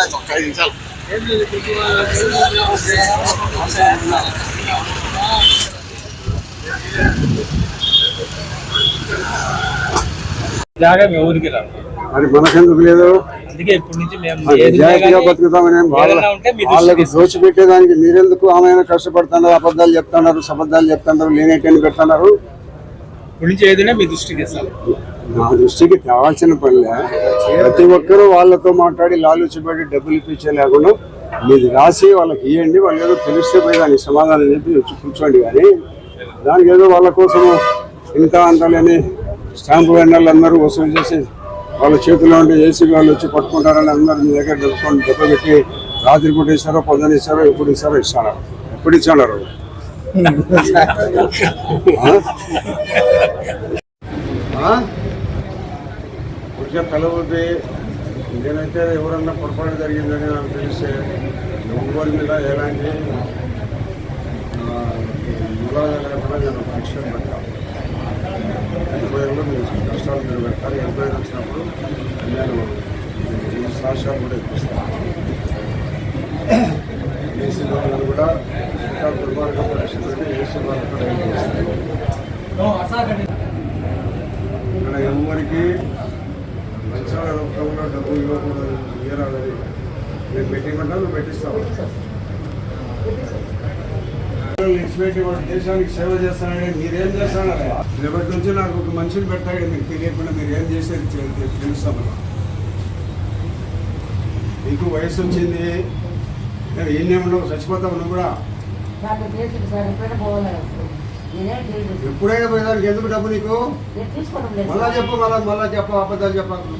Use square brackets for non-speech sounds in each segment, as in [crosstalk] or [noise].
ఐదు నిమిషాలు ఇలాగే మీ ఊరికి రాదు మరి మనకెందుకు లేదు? అందుకే ఇప్పటి నుంచి మేము నిజాయితీగా బతుకుతామని వాళ్ళకి దృష్టికి దోచిపెట్టేదానికి మీరెందుకు ఆమె కష్టపడుతున్నారు అబద్ధాలు చెప్తున్నారు అబద్ధాలు చెప్తున్నారు లేనేటని పెడుతున్నారు ఇప్పటి నుంచి ఏదైనా మీ దృష్టికి నా దృష్టికి కావాల్సిన పనిలే. ప్రతి ఒక్కరూ వాళ్ళతో మాట్లాడి లాలుచిపడి డబ్బులు ఇప్పించే లేకుండా మీది రాసి వాళ్ళకి ఇవ్వండి వాళ్ళు ఏదో తెలిస్తే పోయి దానికి సమాధానం చెప్పి వచ్చి కూర్చోండి. కానీ దానికి ఏదో వాళ్ళ కోసం ఇంత అంతలేని స్టాంపు వెండర్లు అందరూ వసూలు చేసి వాళ్ళ చేతిలో ఉండి ఏసీ వాళ్ళు వచ్చి పట్టుకుంటారని అందరూ మీ దగ్గర డబ్బుకొని దెబ్బ పెట్టి రాత్రి పూట ఇస్తారో పొద్దున ఇస్తారో ఎప్పుడు ఇస్తారో ఇస్తాను ఎప్పుడు ఇచ్చాడు [laughs] కొంచెం తలబోతే నేనైతే ఎవరన్నా పొరపాటు జరిగిందని నాకు తెలిస్తే ఎవరి మీద ఎలాంటి లేకుండా నేను పరీక్షలు పెట్టాను ఎంక్వైరీలో మీరు కష్టాలు మీరు పెట్టాలి ఎంక్వైరీ వచ్చినప్పుడు నేను ఈ సాక్ష్యాలు కూడా ఇప్పిస్తాను. ఏసీ కూడా ఇంకా దుర్మార్గ పరిస్థితులు ఏసీ వాళ్ళు కూడా ఇక్కడ ఎవరికి మంచాల రూపంలో డబ్బు ఇవ్వకూడదు ఇవ్వరాదని నేను పెట్టిమంటా నువ్వు పెట్టిస్తావు దేశానికి సేవ చేస్తానని మీరేం చేస్తానని రేపటి నుంచి నాకు ఒక మనిషిని పెట్టాడు మీకు తెలియకుండా మీరు ఏం చేసేది తె- నీకు వయసు వచ్చింది నేను చచ్చిపోతావు నువ్వు కూడా నాకు కూడా ఎప్పుడైనా పోయేదానికి ఎందుకు డబ్బు నీకు మళ్ళా చెప్పు మళ్ళా మళ్ళా చెప్పు అబద్ధాలు చెప్పకు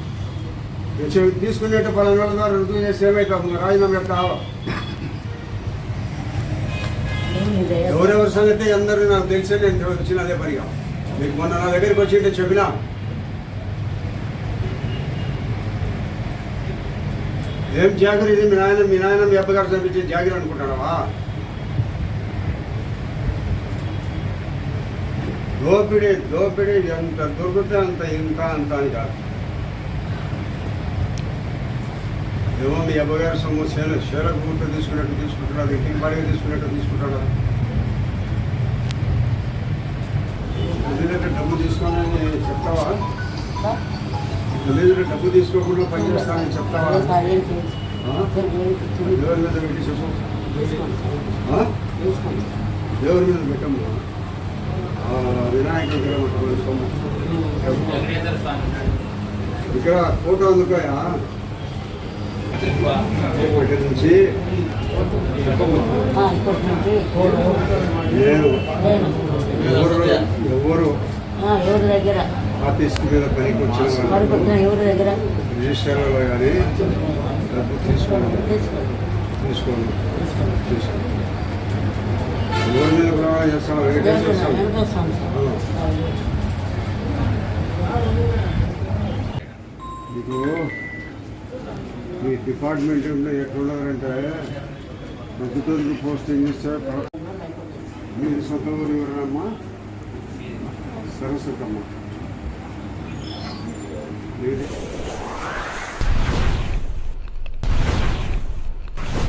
తీసుకునేట తీసుకునేట్టు పలానా ద్వారా రుజువు చేసి ఏమైతావు రాజీనామా చెప్తావు ఎవరెవరి సంగతి అందరూ నాకు తెలిసే నేను వచ్చిన అదే పనిగా మీకు మొన్న నా దగ్గరికి వచ్చి చెప్పినా? ఏం జాగిరి ఇది? మీ నాయన మీ నాయన మీ అబ్బగారు చంపించే జాగిరి అనుకుంటున్నావా? దోపిడీ దోపిడీ ఎంత దొరికితే అంత ఇంత అంత అని కాదు. ఏమో మీ అబ్బగారి సొమ్ము శేల శేలకు గుర్తు తీసుకున్నట్టు తీసుకుంటున్నాడు ఇంటికి బాడిగా తీసుకున్నట్టు తీసుకుంటాడు వదిలేక డబ్బు తీసుకోనని చెప్తావా వదిలేక డబ్బు తీసుకోకుండా పనిచేస్తానని చెప్తావా సార్ ఏం తెలియదు ఆ? తెలియదు దేవుడి మీద పెట్టి చెప్పు తీసుకోండి సార్ ఆ? తీసుకోండి దేవుడి మీద పెట్టము ఆ, వినాయక విగ్రహం అటువంటి సొమ్ము. ఇక్కడ ఫోటో అందుకోయా ఒకటి నుంచి ఆ, ఇప్పటి నుంచి నేను ఎవరు ఎవరు ఎవరి దగ్గర ఆఫీస్ మీద పనికి వచ్చిన ఎవరి దగ్గర రిజిస్టర్లో కానీ డబ్బు తీసుకోండి తీసుకోండి తీసుకోండి ఎవరి మీద ప్రమాణం చేస్తాం వెంకటేశ్వర ఎంత స్వామి మీ డిపార్ట్మెంట్ ఎట్లున్నారంటే ప్రొద్దుటూరుకు పోస్టింగ్ ఇస్తే ప్ర- మీ సొంత ఊరు ఎవరమ్మా? సరస్వతమ్మ.